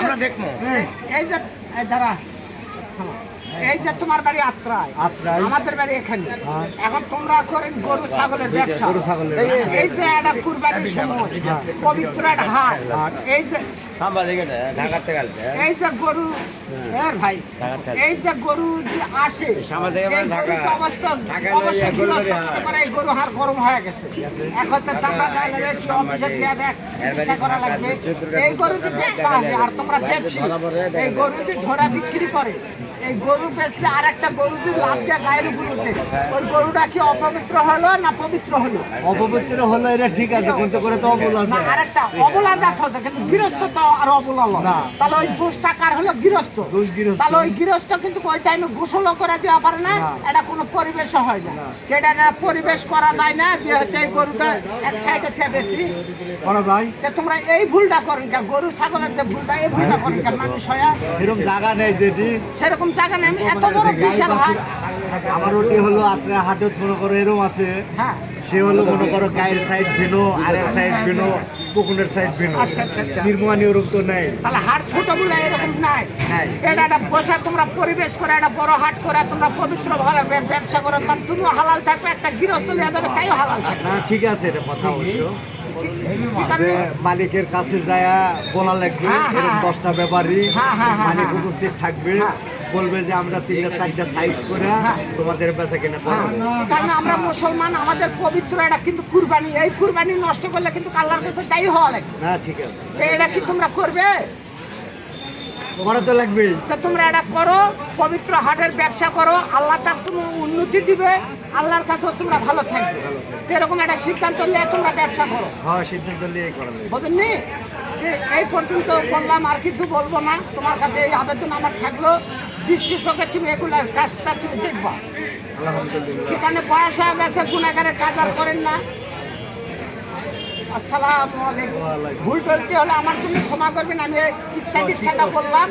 আমরা দেখব এই যে দাঁড়া। এই যে তোমার বাড়ি আত্রায়। আমাদের বাড়ি এখানে। হ্যাঁ। এখন তোমরা করেন গরু ছাগলের ব্যবসা। গরু ছাগলের এই- যে একটা কুরবানির সময় পবিত্র একটা হাট। এই যে এই গরু এর ভাই। এই যে গরু যে আসে অবস্থা গরু হার গরম হয়ে গেছে। এখন তো টাকা গাইলে কি অফিসে দেখ করা লাগবে। এই গরু যে ব্যবসা আর তোমরা ব্যবসী এই গরু যে ধরা বিক্রি করে এই গরু বেচলে আর একটা গরু যদি লাভ দিয়ে গায়ের উপর উঠে ওই গরুটা কি অপবিত্র হলো না পবিত্র হলো? অপবিত্র হলো এটা ঠিক আছে কিন্তু করে তো অবলা না আরেকটা অবলা দেখ হচ্ছে কিন্তু গৃহস্থ তো আর অবলা হলো না। তাহলে ওই দোষটা কার হলো? গৃহস্থ। দোষ গৃহস্থ। তাহলে ওই গৃহস্থ কিন্তু ওই টাইমে গোসল করে দেওয়া পারে না। এটা কোনো পরিবেশ হয় না। এটা না পরিবেশ করা যায় না দিয়ে হচ্ছে এই গরুটা এক সাইডে থেকে বেশি। করা যায়। তোমরা এই ভুলটা করেন কেন? গরু ছাগলের যে ভুলটা এই ভুলটা করেন কেন? মানুষ হয়া সেরকম জায়গা নেই যেটি সেরকম জায়গা আমি এত বড় বিশাল হাট আমার ওটি হলো আত্রা হাটত মনে করো এরম আছে হ্যাঁ সে হলো মনে করো গায়ের সাইড ভিনো সাইড ভিনো পুকুনের সাইড ভিনো আচ্ছা, আচ্ছা, আচ্ছা। নির্মাণী ওরূপ তো নেই তাহলে হাট ছোট বলে এরকম নাই নাই। এটা একটা বসা তোমরা পরিবেশ করে একটা বড় হাট করে তোমরা পবিত্র ব্যবসা করো তার তুমিও হালাল থাকবে একটা গৃহস্থ তাইও হালাল থাকবে না ঠিক আছে এটা কথা অবশ্য ঠিক যে মালিকের কাছে যায় বলা লাগবে হ্যাঁ, হ্যাঁ, এরকম। দশটা ব্যাপারই মালিক। উপস্থিত থাকবে। বলবে যে আমরা তিনটা চারটা সাইড করে তোমাদের বেচা কিনা হ্যাঁ, কারণ আমরা মুসলমান আমাদের পবিত্র এটা কিন্তু কুরবানি। এই কুরবানি নষ্ট করলে কিন্তু আল্লাহর কাছে তাই হওয়া লাগবে না ঠিক আছে। এটা কি তোমরা করবে? করা তো লাগবেই তো তোমরা এটা করো পবিত্র হাটের ব্যবসা করো আল্লাহ তার তুমি উন্নতি দিবে আল্লাহর কাছেও তোমরা ভালো থাকবে। এরকম একটা সিদ্ধান্ত নিয়ে তোমরা ব্যবসা করো। হ্যাঁ সিদ্ধান্ত নিয়ে করা লাগবে। এ- এই পর্যন্ত বললাম আর কিছু বলব না তোমার কাছে এই আবেদন আমার থাকল। দৃষ্টি চোখে তুমি এগুলার কাজটা তুমি দেখবা। সেখানে বয়স হয়ে গেছে গুণাগারের কাজ আর করেন না। আসসালামু আলাইকুম। ভুল চলতে হলে আমার তুমি ক্ষমা করবেন আমি ইত্যাদি ঠান্ডা বললাম।